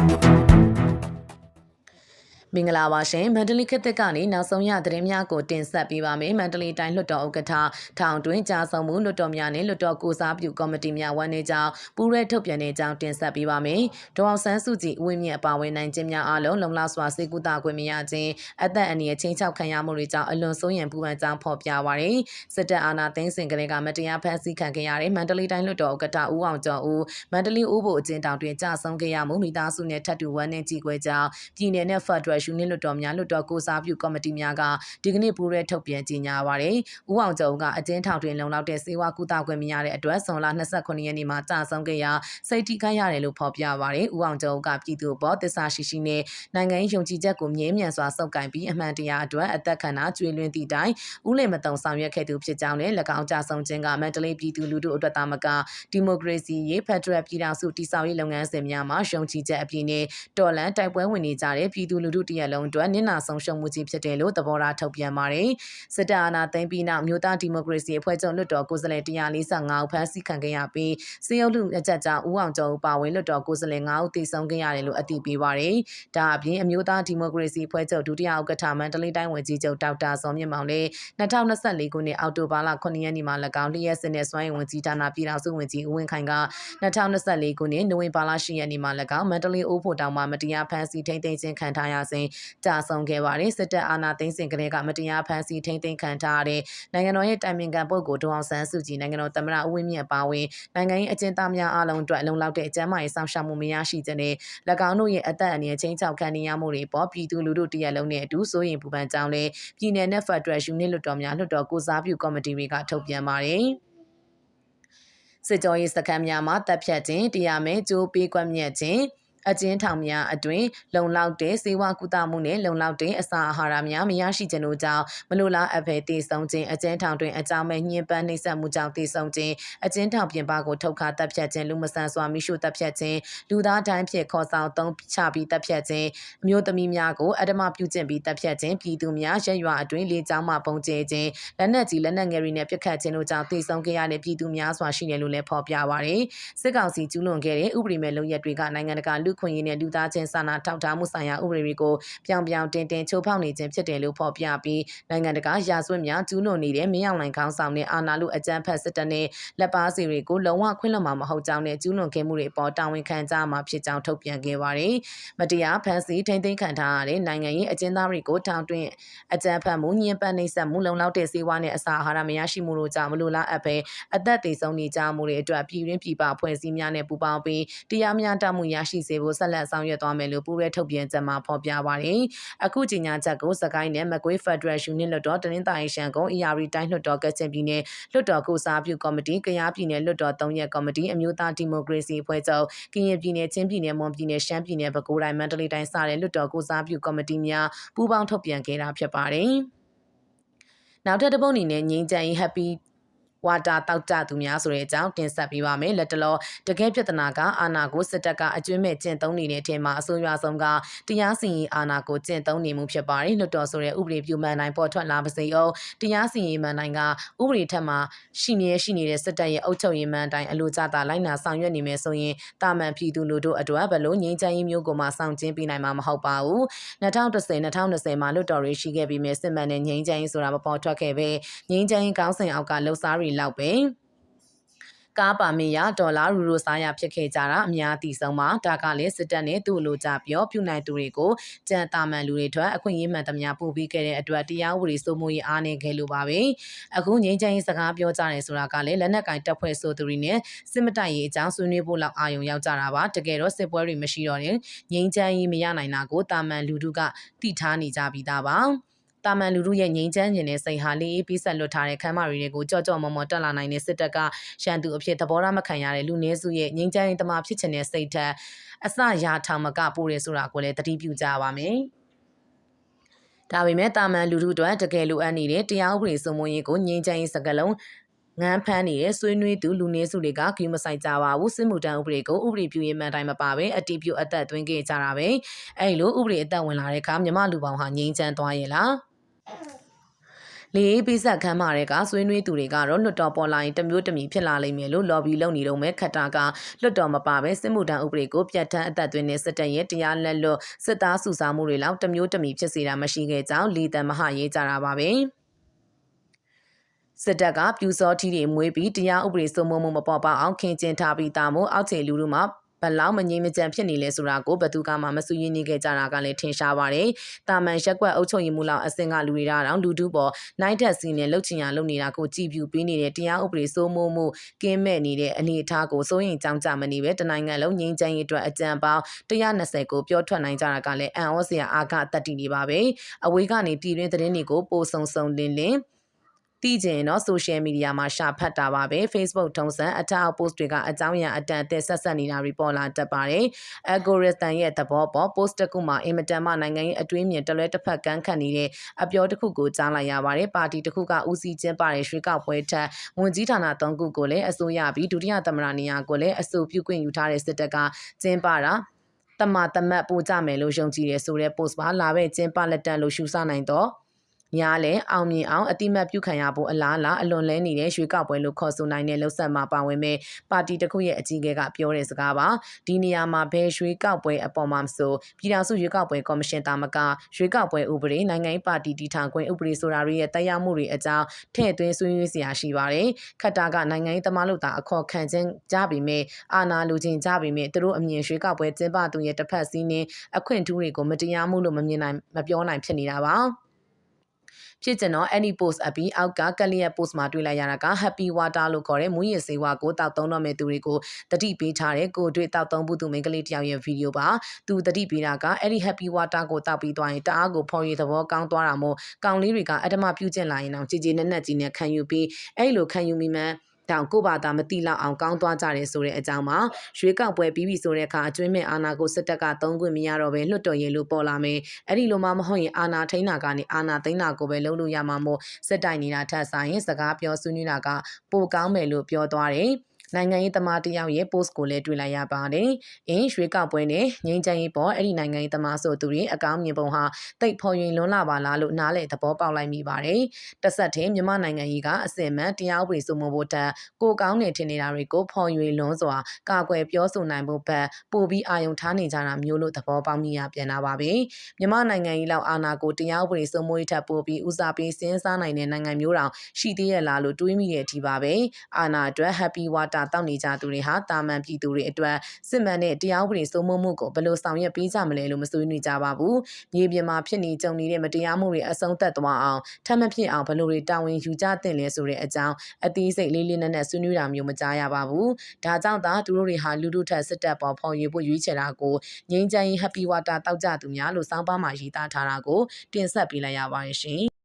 Thank you. မင်္ဂလာပါရှင်မန္တလေးခေတ်သစ်ကနေနောက်ဆုံးရသတင်းများကိုတင်ဆက်ပေးပါမယ်မန္တလေးတိုင်းလွှတ်တော်ဥက္ကဋ္ဌထောင်တွင်းကြာဆုံးမှုလွှတ်တော်များနဲ့လွှတ်တော်ကိုစားပြုကော်မတီများဝန်နေကြောင်းပူးရဲထုတ်ပြန်နေကြောင်းတင်ဆက်ပေးပါမယ်ဒေါအောင်ဆန်းစုကြည်ဥဝင်းမြင့်အပါအဝင်နိုင်ခြင်းများအားလုံးလုံလောက်စွာစေကူတာခွင့်မရခြင်းအသက်အန္တရာယ်ချင်းချောက်ခံရမှုတွေကြောင့်အလွန်စိုးရိမ်ပူပန်ကြောင်းဖော်ပြပါရယ်စစ်တပ်အာဏာသိမ်းစဉ်ကလေးကမတရားဖမ်းဆီးခံခဲ့ရတဲ့မန္တလေးတိုင်းလွှတ်တော်ဥက္ကဋ္ဌဦးအောင်ကျော်ဦးမန္တလေးဦးဘိုအကျဉ်းတောင်တွင်ကြာဆုံးခဲ့ရမှုမိသားစုနဲ့ထပ်တူဝန်နေကြည့်ခွဲကြောင်းပြည်내နဲ့ဖက်ဒရယ်ယူနစ်လွှတ်တော်များလွှတ်တော်ကိုစားပြုကော်မတီများကဒီကနေ့ပူးရဲထုတ်ပြန်ကြေညာပါရယ်။ဦးအောင်ကျော်ကအကျဉ်းထောင်တွင်လုံလောက်တဲ့စေဝါကုသခွင့်မရတဲ့အတွက်ဇွန်လ29ရက်နေ့မှာကြာဆုံးခဲ့ရာစိတ်ထိခိုက်ရတယ်လို့ဖော်ပြပါရယ်။ဦးအောင်ကျော်ကပြည်သူ့ဘောတစ္ဆာရှိရှိနဲ့နိုင်ငံရေးယုံကြည်ချက်ကိုမြဲမြံစွာစောက်ကင်ပြီးအမှန်တရားအတွက်အသက်ခံတာကျွေးလွင်းသည့်တိုင်ဦးလင်မတုံဆောင်ရွက်ခဲ့သူဖြစ်ကြောင်းနဲ့၎င်းကြာဆုံးခြင်းကမန္တလေးပြည်သူလူထုအတွက်သာမကဒီမိုကရေစီရေးဖက်ဒရယ်ပြည်ထောင်စုတည်ဆောက်ရေးလုပ်ငန်းစဉ်များမှာယုံကြည်ချက်အပြည့်နဲ့တော်လန်တိုက်ပွဲဝင်နေကြတဲ့ပြည်သူလူထုတရက်လုံးအတွက်နင့်နာဆုံးရှုံးမှုကြီးဖြစ်တယ်လို့သဘောထားထုတ်ပြန်ပါတယ်။စစ်တပ်အာဏာသိမ်းပြီးနောက်မြို့သားဒီမိုကရေစီအဖွဲ့ချုပ်လွှတ်တော်ကိုယ်စားလှယ်145ဦးဖမ်းဆီးခံခဲ့ရပြီးစေယုပ်လူအကြက်ကြောင့်ဦးအောင်ကျော်ဦးပါဝင်လွှတ်တော်ကိုယ်စားလှယ်9ဦးသေဆုံးခဲ့ရတယ်လို့အတည်ပြုပါတယ်။ဒါအပြင်အမျိုးသားဒီမိုကရေစီအဖွဲ့ချုပ်ဒုတိယဥက္ကဋ္ဌမန္တလေးတိုင်းဝန်ကြီးချုပ်ဒေါက်တာစောမြင့်မောင်လည်း2024ခုနှစ်အောက်တိုဘာလ9ရက်နေ့မှာ၎င်းလျက်စစ်နဲ့စွမ်းရည်ဝန်ကြီးဌာနပြည်ထောင်စုဝန်ကြီးဦးဝင်းခိုင်က2024ခုနှစ်နိုဝင်ဘာလ10ရက်နေ့မှာ၎င်းမန္တလေးအိုးဖို့တောင်မှမတရားဖမ်းဆီးထိန်းသိမ်းခြင်းခံထားရစဉ်ကြာဆုံးခဲ့ပါတယ်စစ်တပ်အာဏာသိမ်းစဉ်ကတည်းကမတရားဖမ်းဆီးထိန်းသိမ်းခံထားရတဲ့နိုင်ငံတော်ရဲ့တိုင်ပင်ခံပုဂ္ဂိုလ်ဒေါအောင်ဆန်းစုကြည်နိုင်ငံတော်သမ္မတဦးဝင်းမြင့်အပါအဝင်နိုင်ငံရေးအကျဉ်းသားများအားလုံးအတွက်လုံလောက်တဲ့အကြမ်းမာရေးစောင့်ရှောက်မှုမရရှိခြင်းနဲ့၎င်းတို့ရဲ့အသက်အန္တရာယ်ချင်းချောက်ခံနေရမှုတွေပေါ်ပြည်သူလူထုတရက်လုံးနဲ့အတူစိုးရိမ်ပူပန်ကြောင်းလည်းပြည်내နဲ့ဖက်ဒရယ်ယူနစ်လွှတ်တော်များလွှတ်တော်ကိုစားပြုကော်မတီတွေကထုတ်ပြန်ပါတယ်စစ်ကြောရေးစခန်းများမှာတပ်ဖြတ်ခြင်းတရားမဲ့ကြိုးပေးကွက်မြက်ခြင်း အကျဉ်းထောင်များအတွင်လုံလောက်တဲ့စေဝါကုသမှုနဲ့လုံလောက်တဲ့အစာအာဟာရများမရရှိခြင်းတို့ကြောင့်မလိုလားအပ်ဘဲတည်ဆုံခြင်းအကျဉ်းထောင်တွင်အကြောင်းမဲ့ညှဉ်းပန်းနှိပ်စက်မှုကြောင့်တည်ဆုံခြင်းအကျဉ်းထောင်ပြင်ပကိုထုတ်ခါတပ်ဖြတ်ခြင်းလူမဆန်စွာမိရှုတပ်ဖြတ်ခြင်းလူသားတိုင်းဖြစ်ခေါ်ဆောင်သုံးချပြီးတပ်ဖြတ်ခြင်းအမျိုးသမီးများကိုအဓမ္မပြုကျင့်ပြီးတပ်ဖြတ်ခြင်းပြည်သူများရက်ရွာအတွင်လေကြောင်းမှပုံကျဲခြင်းလက်နက်ကြီးလက်နက်ငယ်တွေနဲ့ပစ်ခတ်ခြင်းတို့ကြောင့်တည်ဆုံခဲ့ရတဲ့ပြည်သူများစွာရှိတယ်လို့လည်းဖော်ပြပါရယ်စစ်ကောင်စီကျူးလွန်ခဲ့တဲ့ဥပဒေမဲ့လုံရက်တွေကနိုင်ငံတကာလူခွင့်ရေးနဲ့လူသားချင်းစာနာထောက်ထားမှုဆိုင်ရာဥပဒေတွေကိုပြောင်ပြောင်တင်တင်ချိုးဖောက်နေခြင်းဖြစ်တယ်လို့ဖော်ပြပြီးနိုင်ငံတကာရာဇဝတ်များကျူးလွန်နေတဲ့မင်းအောင်လှိုင်ခေါင်းဆောင်တဲ့အာဏာလုအကြမ်းဖက်စစ်တပ်နဲ့လက်ပါစီတွေကိုလုံဝခွင့်လွှတ်မှာမဟုတ်ကြောင်းနဲ့ကျူးလွန်ခဲ့မှုတွေပေါ်တာဝန်ခံကြမှာဖြစ်ကြောင်းထုတ်ပြန်ခဲ့ပါတယ်။မတရားဖမ်းဆီးထိန်းသိမ်းခံထားရတဲ့နိုင်ငံရေးအကျဉ်းသားတွေကိုထောင်တွင်းအကြမ်းဖက်မှုညှဉ်းပန်းနှိပ်စက်မှုလုံလောက်တဲ့စေဝါနဲ့အစာအာဟာရမရရှိမှုတို့ကြောင့်မလိုလားအပ်ပဲအသက်သေဆုံးနေကြမှုတွေအတွက်ပြည်ရင်းပြည်ပဖွဲ့စည်းများနဲ့ပူးပေါင်းပြီးတရားမျှတမှုရရှိစေဖို့ဆက်လက်ဆောင်ရွက်သွားမယ်လို့ပူးရဲထုတ်ပြန်ချက်မှာဖော်ပြပါတယ်။အခုကြေညာချက်ကိုစကိုင်းနဲ့မကွေးဖက်ဒရယ်ယူနစ်လွှတ်တော်တနင်္သာရီရှန်ကုန် ERD တိုင်းလွှတ်တော်ကချင်ပြည်နယ်လွှတ်တော်ကိုစားပြုကော်မတီကရားပြည်နယ်လွှတ်တော်၃ရက်ကော်မတီအမျိုးသားဒီမိုကရေစီအဖွဲ့ချုပ်ကရင်ပြည်နယ်ချင်းပြည်နယ်မွန်ပြည်နယ်ရှမ်းပြည်နယ်ပဲခူးတိုင်းမန္တလေးတိုင်းစတဲ့လွှတ်တော်ကိုစားပြုကော်မတီများပူးပေါင်းထုတ်ပြန်ခဲ့တာဖြစ်ပါတယ်။နောက်ထပ်တစ်ပုဒ်အနေနဲ့ငင်းကြံရင် Happy ဝါတာတောက်ကြသူများဆိုတဲ့အကြောင်းတင်ဆက်ပေးပါမယ်လက်တလောတကယ်ပြဿနာကအာဏာကိုစစ်တပ်ကအကျွမ်းမဲ့ကျင့်သုံးနေတဲ့အထင်မှာအဆိုးရွားဆုံးကတရားစီရင်အာဏာကိုကျင့်သုံးနေမှုဖြစ်ပါတယ်လွတ်တော်ဆိုတဲ့ဥပဒေပြုမှန်တိုင်းပေါ်ထွက်လာပါစေအောင်တရားစီရင်မှန်တိုင်းကဥပဒေထက်မှရှိနေရှိနေတဲ့စစ်တပ်ရဲ့အုပ်ချုပ်ရေးမှန်တိုင်းအလိုကျတာလိုက်နာဆောင်ရွက်နေမယ်ဆိုရင်တာမန်ပြည်သူလူထုအတွက်ဘလို့ငြိမ်းချမ်းရေးမျိုးကိုမှစောင့်ကျင်းပေးနိုင်မှာမဟုတ်ပါဘူး2010 2020မှာလွတ်တော်ရေးရှိခဲ့ပြီးမြဲစစ်မှန်တဲ့ငြိမ်းချမ်းရေးဆိုတာမပေါ်ထွက်ခဲ့ပဲငြိမ်းချမ်းရေးကောင်းစဉ်အောက်ကလှုပ်ရှားတွေလောက်ပဲကားပါမီယာဒေါ်လာရူရိုစားရဖြစ်ခဲ့ကြတာအများသိဆုံးပါဒါကလည်းစစ်တပ်နဲ့သူ့လိုကြပြောပြုနိုင်သူတွေကိုကြံတာမှန်လူတွေထွက်အခွင့်အရေးမှန်သမျှပို့ပြီးခဲ့တဲ့အတွက်တရားဥပဒေစိုးမိုးရေးအားနည်းခဲ့လို့ပါပဲအခုငြိမ်းချမ်းရေးစကားပြောကြတယ်ဆိုတာကလည်းလက်နက်ကင်တပ်ဖွဲ့ဆိုသူတွေနဲ့စစ်မတိုက်ရေးအကြောင်းဆွေးနွေးဖို့လောက်အာရုံရောက်ကြတာပါတကယ်တော့စစ်ပွဲတွေမရှိတော့ရင်ငြိမ်းချမ်းရေးမရနိုင်တာကိုတာမန်လူထုကသိထားနေကြပြီးသားပါ တာမန်လူထုရဲ့ငြိမ်းချမ်းခြင်းနဲ့စိတ်ဟာလေးအေးပြီးဆက်လွတ်ထားတဲ့ခမ်းမတွေကိုကြော့ကြော့မော်မော်တက်လာနိုင်တဲ့စစ်တပ်ကရှန်သူအဖြစ်သဘောထားမခံရတဲ့လူနည်းစုရဲ့ငြိမ်းချမ်းရေးတမဖြစ်ခြင်းနဲ့စိတ်ဓာတ်အစရာထောင်မကပို့ရဲဆိုတာကိုလည်းတတိပြုကြပါမယ်။ဒါပေမဲ့တာမန်လူထုတို့တကယ်လိုအပ်နေတဲ့တရားဥပဒေစိုးမိုးရေးကိုငြိမ်းချမ်းရေးစကလုံးငန်းဖမ်းနေတဲ့ဆွေးနွေးသူလူနည်းစုတွေကဂီမဆိုင်ကြပါဘူးစစ်မှုတန်းဥပဒေကိုဥပဒေပြုရေးမှန်တိုင်းမပါပဲအတီးပြုအသက်သွင်းခဲ့ကြတာပဲအဲ့လိုဥပဒေအသက်ဝင်လာတဲ့အခါမြမလူပေါင်းဟာငြိမ်းချမ်းသွားရဲ့လား လေအေးပေးဆက်ခမ်းမာတဲ့ကဆွေးနွေးသူတွေကတော့လွတ်တော်ပေါ်လာရင်တစ်မျိုးတစ်မီဖြစ်လာလိမ့်မယ်လို့ lobby လုပ်နေတော့မဲ့ခက်တာကလွတ်တော်မပါပဲစစ်မှုထမ်းဥပဒေကိုပြဋ္ဌာန်းအသက်သွင်းတဲ့စစ်တပ်ရဲ့တရားလက်လွတ်စစ်သားစုဆောင်းမှုတွေလောက်တစ်မျိုးတစ်မီဖြစ်စေတာမရှိခဲ့ကြောင်းလီတန်မဟာရေးကြတာပါပဲစစ်တပ်ကပြူစောထီတွေမွေးပြီးတရားဥပဒေစိုးမိုးမှုမပေါ်ပေါအောင်ခင်ကျင်းထားပြီးသားမို့အောက်ခြေလူလူမှာ ဘလောက်မငြိမ်မကြံဖြစ်နေလဲဆိုတာကိုဘသူကမှမစူးရင်းနေခဲ့ကြတာကလည်းထင်ရှားပါတယ်။တာမန်ရက်ကွက်အုပ်ချုပ်ရေးမှုလောက်အစင်ကလူတွေတောင်လူတူပေါ်နိုင်တက်စီနဲ့လှုပ်ချင်ရလုပ်နေတာကိုကြည်ပြူပေးနေတဲ့တရားဥပဒေစိုးမိုးမှုကင်းမဲ့နေတဲ့အနေအထားကိုစိုးရင်ကြောင်းကြမနေပဲတနိုင်ငံလုံးငြိမ်းချမ်းရေးအတွက်အကြံပေါင်း120ကိုပြောထွက်နိုင်ကြတာကလည်းအံ့ဩစရာအာဃတတ္တိနေပါပဲ။အဝေးကနေပြည်တွင်းသတင်းတွေကိုပို့ဆုံဆုံလင်းလင်း သိကျင်တော့ social media မှာရှာဖတ်တာပါပဲ Facebook ထုံးစံအထောက် post တွေကအကြောင်းအရာအတန်အသက်ဆက်ဆက်နေတာတွေပေါ်လာတတ်ပါတယ် algorithm ရဲ့သဘောပေါ် post တစ်ခုမှာအင်မတန်မှနိုင်ငံရေးအတွေးမြင်တလွဲတစ်ဖက်ကန်းခတ်နေတဲ့အပြောတစ်ခုကိုကြားလိုက်ရပါတယ်ပါတီတစ်ခုကဦးစီးကျင်းပတဲ့ရွှေကောက်ပွဲထက်ဝန်ကြီးဌာန၃ခုကိုလည်းအစိုးရပြီးဒုတိယသမ္မတနေရာကိုလည်းအဆိုပြုခွင့်ယူထားတဲ့စစ်တပ်ကကျင်းပတာတမတမတ်ပို့ကြမယ်လို့ယုံကြည်ရဲဆိုတဲ့ post ပါလာပဲကျင်းပလက်တန်လို့ရှုဆနိုင်တော့ ညားလဲအောင်မြင်အောင်အတိမတ်ပြုခံရဖို့အလားအလာအလွန်လဲနေတဲ့ရွေးကောက်ပွဲလို့ခေါ်ဆိုနိုင်တဲ့လှုပ်ဆက်မှာပါဝင်မဲ့ပါတီတစ်ခုရဲ့အကြီးအကဲကပြောတဲ့စကားပါဒီနေရာမှာဘယ်ရွေးကောက်ပွဲအပေါ်မှာမဆိုပြည်ထောင်စုရွေးကောက်ပွဲကော်မရှင်တာမကရွေးကောက်ပွဲဥပဒေနိုင်ငံရေးပါတီတည်ထောင်ခွင့်ဥပဒေဆိုတာတွေရဲ့တရားမှုတွေအကြောင်းထည့်သွင်းဆွေးနွေးစရာရှိပါတယ်ခတ်တာကနိုင်ငံရေးသမားလို့သာအခေါ်ခံခြင်းကြပြီမဲ့အာဏာလူချင်းကြပြီမဲ့သူတို့အမြင်ရွေးကောက်ပွဲကျင်းပသူရဲ့တစ်ဖက်စီးနှင်းအခွင့်အထူးတွေကိုမတရားမှုလို့မမြင်နိုင်မပြောနိုင်ဖြစ်နေတာပါ ဖြစ်ကျင်တော့ any post အပြီးအောက်ကကလျက် post မှာတွေ့လိုက်ရတာက happy water လို့ခေါ်တဲ့မူရည်စေဝါကိုတောက်သုံးတော့မဲ့သူတွေကိုတတိပေးထားတဲ့ကိုတွေ့တောက်သုံးဘူးသူမိန်းကလေးတယောက်ရဲ့ဗီဒီယိုပါသူတတိပေးတာကအဲ့ဒီ happy water ကိုတောက်ပြီးသွားရင်တအားကိုဖော်ရည်သဘောကောင်းသွားတာမို့ကောင်လေးတွေကအဓမ္မပြုကျင့်လာရင်တော့ကြည်ကြည်နက်နက်ကြီးနဲ့ခံယူပြီးအဲ့လိုခံယူမိမှန်း တောင်ကိုဘာသာမတိလောက်အောင်ကောင်းသွားကြတယ်ဆိုတဲ့အကြောင်းမှာရွေးကောက်ပွဲပြီးပြီဆိုတဲ့အခါအကျွင်းမဲ့အာဏာကိုစစ်တပ်ကသုံးခွင့်မရတော့ဘဲလွတ်တော်ရင်လို့ပေါ်လာမယ်အဲ့ဒီလိုမှမဟုတ်ရင်အာဏာထိန်းတာကနေအာဏာသိမ်းတာကိုပဲလုပ်လို့ရမှာမို့စစ်တိုင်နေတာထက်ဆိုင်ရင်စကားပြောဆွေးနွေးတာကပိုကောင်းမယ်လို့ပြောသွားတယ် နိုင်ငံရေးသမားတယောက်ရဲ့ post ကိုလည်းတွေ့လိုက်ရပါတယ်။အင်းရွှေကောက်ပွဲနဲ့ငိမ့်ချမ်းရေးပေါ်အဲ့ဒီနိုင်ငံရေးသမားဆိုသူတွေအကောင်းမြင်ပုံဟာတိတ်ဖော်ရင်လွန်းလာပါလားလို့နားလေသဘောပေါက်လိုက်မိပါတယ်။တဆက်တည်းမြန်မာနိုင်ငံကြီးကအစင်မှန်တရားဥပဒေစိုးမိုးဖို့တက်ကိုကောင်းနေထင်နေတာတွေကိုဖော်ရွေလွန်းစွာကာကွယ်ပြောဆိုနိုင်ဖို့ဘက်ပို့ပြီးအာယုံထားနေကြတာမျိုးလို့သဘောပေါက်မိရပြန်လာပါပြီ။မြန်မာနိုင်ငံကြီးလောက်အာဏာကိုတရားဥပဒေစိုးမိုးရေးထပ်ပို့ပြီးဦးစားပေးစဉ်းစားနိုင်တဲ့နိုင်ငံမျိုးတောင်ရှိသေးရဲ့လားလို့တွေးမိတဲ့အထိပါပဲ။အာဏာအတွက် happy water တာတောက်နေကြသူတွေဟာတာမန်ပြည်သူတွေအတွက်စစ်မှန်တဲ့တရားဥပဒေစိုးမိုးမှုကိုဘယ်လိုဆောင်ရွက်ပေးကြမလဲလို့မဆွေးနွေးကြပါဘူး။မြေပြင်မှာဖြစ်နေကြုံနေတဲ့မတရားမှုတွေအဆုံးသတ်သွားအောင်ထပ်မဖြစ်အောင်ဘယ်လိုတွေတာဝန်ယူကြသင့်လဲဆိုတဲ့အကြောင်းအသေးစိတ်လေးလေးနက်နက်ဆွေးနွေးတာမျိုးမကြားရပါဘူး။ဒါကြောင့်သာသူတို့တွေဟာလူထုထက်စစ်တပ်ပေါ်ဖော်ရွေဖို့ရွေးချယ်တာကိုငြိမ်းချမ်းရေး Happy Water တောက်ကြသူများလို့စောင်းပါမှာရေးသားထားတာကိုတင်ဆက်ပေးလိုက်ရပါတယ်ရှင်။